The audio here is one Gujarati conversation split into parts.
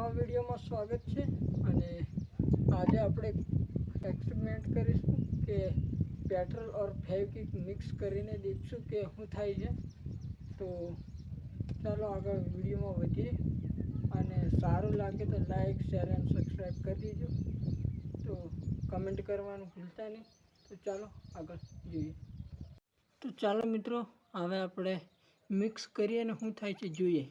નવા વિડીયોમાં સ્વાગત છે અને આજે આપણે એક્સપેરિમેન્ટ કરીશું કે પેટ્રોલ ઓર ફેવિક મિક્સ કરીને દેખશું કે શું થાય છે. તો ચાલો આગળ વિડીયોમાં વધીએ અને સારું લાગે તો લાઈક શેર એન્ડ સબસ્ક્રાઈબ કરી દેજો. તો કમેન્ટ કરવાનું ભૂલતા નહીં. તો ચાલો આગળ જોઈએ. તો ચાલો મિત્રો, હવે આપણે મિક્સ કરીએ અને શું થાય છે જોઈએ.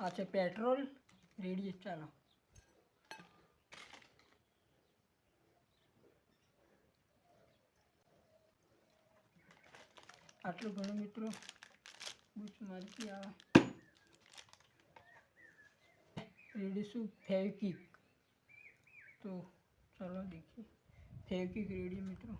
આ છે પેટ્રોલ. રેડી ચાલો. આટલું ઘણું મિત્રો બૂચ મારતી આવે. રેડીશું ફેવકીક તો ચાલો દેખીએ. ફેવિકિક રેડી મિત્રો.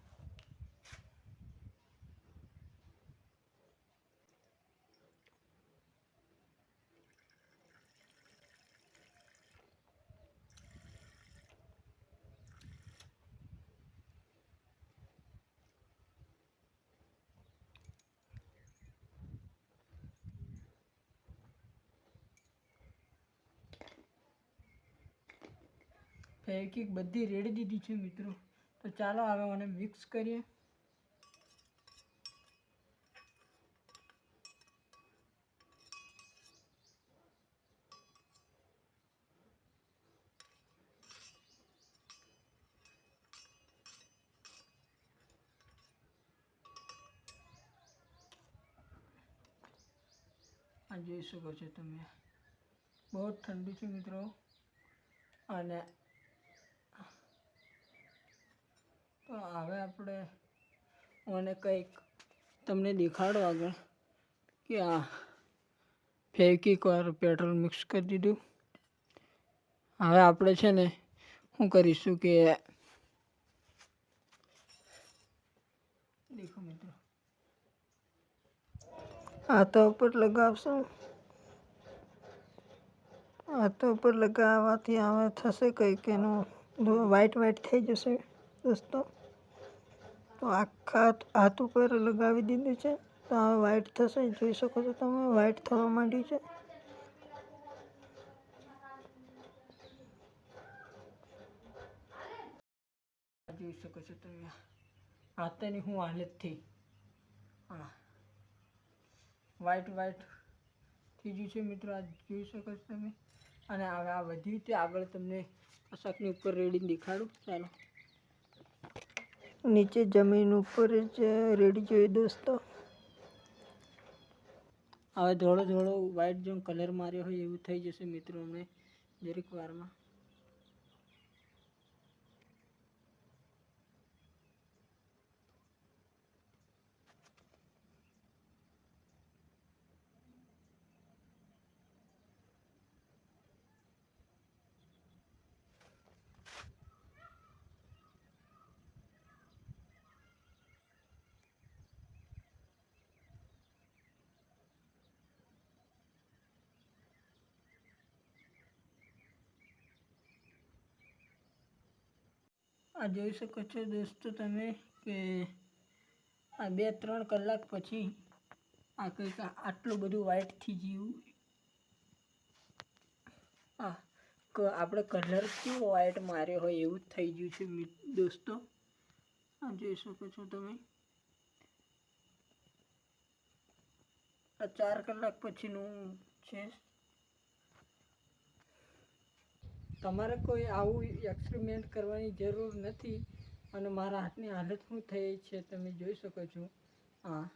ફેવિકિક બધી રેડી દીધી છે મિત્રો. તો ચાલો હવે મને મિક્સ કરીએ. આ જોઈ શકો છો તમે. બહુ ઠંડુ છે મિત્રો. અને તો હવે આપણે મને કંઈક તમને દેખાડો આગળ કે આ ફેવિકિક વાર પેટ્રોલ મિક્સ કરી દીધું. હવે આપણે છે ને શું કરીશું કે દેખો મિત્રો. હાથો ઉપર લગાવશું. તો ઉપર લગાવવાથી હવે થશે કંઈક એનું. વ્હાઈટ વ્હાઈટ થઈ જશે દોસ્તો. તો આખા હાથ ઉપર લગાવી દીધું છે. તો હવે વ્હાઈટ થશે, જોઈ શકો છો તમે વ્હાઈટ થવા માંડ્યું છે. જોઈ શકો છો તમે હાથની હું હાલતથી હા વ્હાઈટ વ્હાઈટ થઈ ગયું છે મિત્રો, આ જોઈ શકો છો તમે. અને હવે આ વધ્યું તે આગળ તમને કશાકની ઉપર રેડી દેખાડું. ચાલો. નીચે જમીન ઉપર જ રેડી જોઈએ દોસ્તો. હવે થોડો થોડો વ્હાઈટ જો કલર માર્યો હોય એવું થઈ જશે મિત્રો અમને દરેક વારમાં. આ જોઈ શકો છો દોસ્તો તમે કે આ બે ત્રણ કલાક પછી આ કંઈક આટલું બધું વ્હાઈટ થઈ ગયું ક- આપણે કલર કેવો વ્હાઈટ માર્યો હોય એવું જ થઈ ગયું છે દોસ્તો. આ જોઈ શકો છો તમે. આ ચાર કલાક પછીનું છે. તમારે કોઈ આવું એક્સપેરિમેન્ટ કરવાની જરૂર નથી અને મારા હાથની હાલત શું થઈ છે તમે જોઈ શકો છો. હા.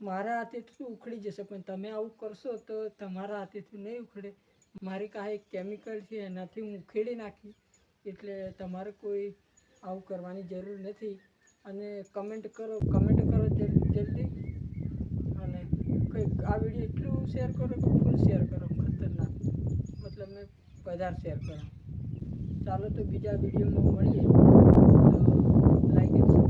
મારા હાથેથી ઉખડી જશે, પણ તમે આવું કરશો તો તમારા હાથેથી નહીં ઉખડે. મારી કાંઈ એક કેમિકલ છે, એનાથી હું ઉખેડી નાખી. એટલે તમારે કોઈ આવું કરવાની જરૂર નથી. અને કમેન્ટ કરો કમેન્ટ કરો જલ્દી. અને કંઈક આ વીડિયો એટલું શેર કરો કે ફૂલ શેર કરો? ખતરનાક. વધારે શેર કરો ચાલો તો બીજા વિડીયોમાં મળીએ. તો લાઈક એન્ડ